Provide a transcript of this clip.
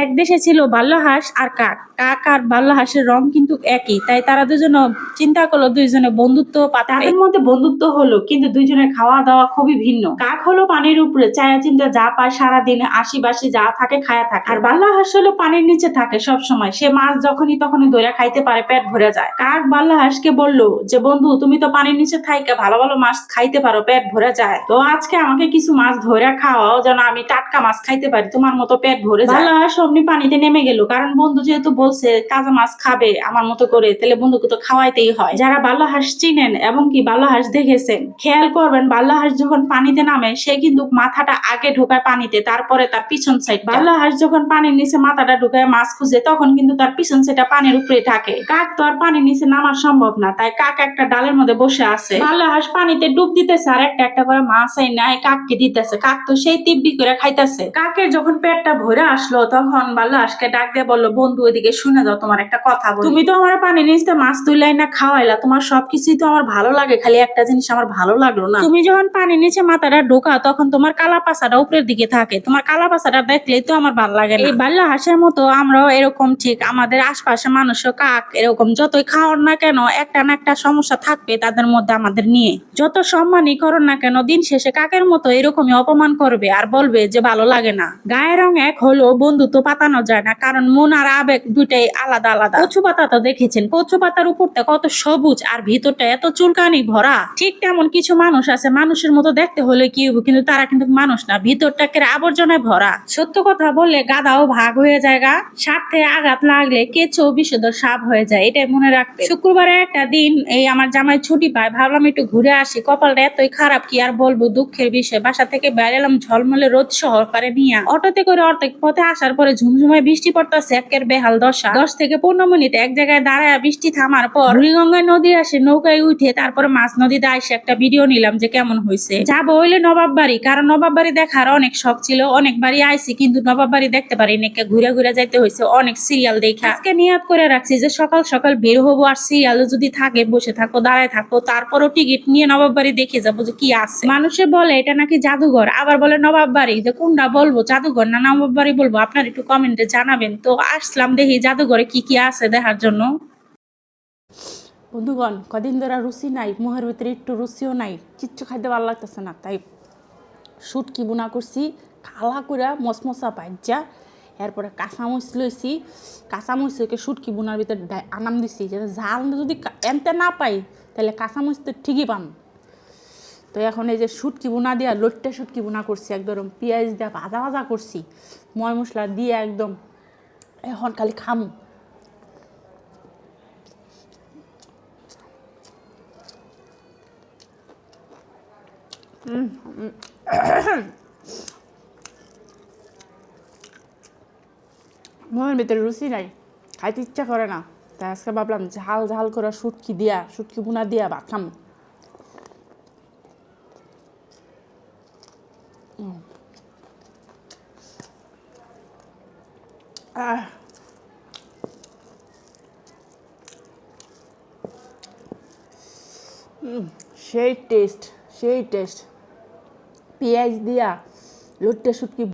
এক দেশে ছিল বাল্য হাঁস আর কাক। কাক আর বাল্য হাঁসের রং কিন্তু একই তাই তারা দুজন চিন্তা করল দুইজনে বন্ধুত্ব পাতা তাদের মধ্যে বন্ধুত্ব হলো কিন্তু দুইজনের খাওয়া দাওয়া খুবই ভিন্ন। কাক হলো পানির উপরে চায়া চিন্তা যা পায় সারাদিন আশি বাসি যা থাকে খায়া থাকে। আর বাল্য হাঁস হলো পানির নিচে থাকে সব সময় সে মাছ যখনই তখনই ধরে খাইতে পারে পেট ভরে যায়। কাক বাল্য হাঁসকে বলল যে বন্ধু তুমি তো পানির নিচে থাইকে ভালো ভালো মাছ খাইতে পারো পেট ভরে যায়। তো আজকে আমাকে কিছু মাছ ধরে খাওয়াও যেন আমি টাটকা মাছ খাইতে পারি তোমার মতো পেট ভরে যায়। বাল্য হাঁস অমনি পানিতে নেমে গেল। কারণ বন্ধু যেহেতু বলছে, তাজা মাছ খাবে আমার মতো করে, তাহলে বন্ধুকে তো খাওয়াইতেই হয়। যারা বাল্য হাঁস চিনেন এবং কি বাল্য হাঁস দেখেছেন, খেয়াল করবেন বাল্য হাঁস যখন পানিতে নামে, সে কিন্তু মাথাটা আগে ঢোকায় পানিতে, তারপরে তার পিছন সাইড বাল্য হাঁস যখন পানির নিচে মাথাটা ঢুকায় মাছ খুঁজে, তখন কিন্তু তার পিছন সাইডটা পানির উপরে থাকে। কাক তো আর পানির নিচে নামা সম্ভব না, তাই কাক একটা ডালের মধ্যে বসে আছে। বাল্য হাঁস পানিতে ডুব দিতেছে, আর একটা একটা করে মাছ আই নাই কাককে দিতেছে। কাক তো সেই তিব্বি করে খাইতেছে। কাকের যখন পেটটা ভরে আসলো, তখন বাল্য হাঁসকে ডাক দিয়ে বলল বন্ধু ওইদিকে শুনে যাও তোমার একটা কথা তুমি তো আমার পানির নিচে মাছ তুলাই না খাওয়াইলা তোমার সবকিছুই তো আমার ভালো লাগে খালি একটা জিনিস আমার ভালো লাগল না। তুমি যখন পানির নিচে মাথাটা ঢোকা তখন তোমার কালা পাশাটা উপরের দিকে থাকে তোমার কালা পাশাটা দেখলেই তো আমার ভালো লাগে এই বাল্য হাঁসের মতো আমরাও এরকম ঠিক আমাদের আশপাশে মানুষও কাক এরকম যতই খাওয়ার না কেন একটা না একটা সমস্যা থাকবে তাদের মধ্যে আমাদের নিয়ে। যত সম্মানই করো না কেন দিন শেষে কাকের মতো এরকমই অপমান করবে আর বলবে যে ভালো লাগে না। গায়ের রং এক হলো বন্ধুত্ব পাতানো যায় না, কারণ মন আর আবেগ দুইটাই আলাদা আলাদা। কচু পাতা তো দেখেছেন কচু পাতার উপরটা কত সবুজ আর ভিতরটা এত চুলকানি ভরা। ঠিক তেমন কিছু মানুষ আছে, মানুষের মতো দেখতে হলে কি হইব? কিন্তু তারা কিন্তু মানুষ না ভিতরটা ভিতরটাকে আবর্জনায় ভরা। সত্য কথা বললে গাদাও ভাগ হয়ে যায় গা, স্বার্থে আঘাত লাগলে কেঁচো বিষধর সাপ হয়ে যায়, এটাই মনে রাখবে। শুক্রবারে একটা দিন এই আমার জামাই ছুটি পায়, ভাবলাম একটু ঘুরে আসি, কপালটা এতই খারাপ কি আর বলব দুঃখের বিষয়। বাসা থেকে বাইরে এলাম ঝলমলে রোদ সহকারে নিয়ে। অটোতে করে অর্ধেক পথে আসার পরে ঝুমঝুমায় বৃষ্টি পড়তেছে, একের বেহাল দশা। দশ থেকে পনেরো মিনিট এক জায়গায় দাঁড়ায় বৃষ্টি থামার পর বুড়িগঙ্গায় নদী আসে, নৌকায় উঠে তারপরে মাছ নদীতে আসে একটা ভিডিও নিলাম যে কেমন হয়েছে যাব হইলে নবাব বাড়ি কারণ নবাব বাড়ি দেখার অনেক শখ ছিল অনেক বাড়ি আইছি কিন্তু নবাব বাড়ি দেখতে পারি নাকি ঘুরে ঘুরে যাইতে হয়েছে অনেক সিরিয়াল দেখা। আজকে নিয়াত করে রাখছি যে সকাল সকাল বের হব আর সিরিয়াল যদি থাকে, বসে থাকো, দাঁড়ায় থাকো, তারপরও টিকিট নিয়ে নবাব বাড়ি দেখে যাব যে কি আছে। মানুষে বলে এটা নাকি জাদুঘর, আবার বলে নবাব বাড়ি যে কোনটা বলব, জাদুঘর না নবাব বাড়ি বলব? আপনার একটু কমেন্টে জানাবেন। তো আসলাম দেখি জাদুঘরে কি কি আছে দেখার জন্য। বন্ধুগণ, কদিন ধরে রুচি নাই মুহের ভিতরে একটু রুচিও নাই, কিচ্ছু খাইতে ভালো লাগতেছে না, তাই শুটকি বুনা করছি, খালা করে মশমশা পাইজা এরপরে কাঁচামরিচ লইছি, কাঁচামরিচকে শুটকি বুনার ভিতরে আনাম দিছি যে ঝাল যদি এনতে না পাই, তাহলে কাঁচামরিচ তো ঠিকই পাম। তো এখন এই যে শুটকি বুনা দিয়া লট্টে শুটকি বোনা করছি, একদম পেঁয়াজ দিয়া ভাজা ভাজা করছি, ময় মশলা দিয়ে একদম এখন খালি খামু। মনের ভিতরে রুচি নাই, খাইতে ইচ্ছা করে না। তাই আজকে ভাবলাম ঝাল ঝাল করে শুটকি দিয়া, শুটকি বুনা দিয়া ভাত খাম। উম। আহ। উম, সেই টেস্ট সেই টেস্ট পেঁয়াজ দিয়া লোটটা শুটকি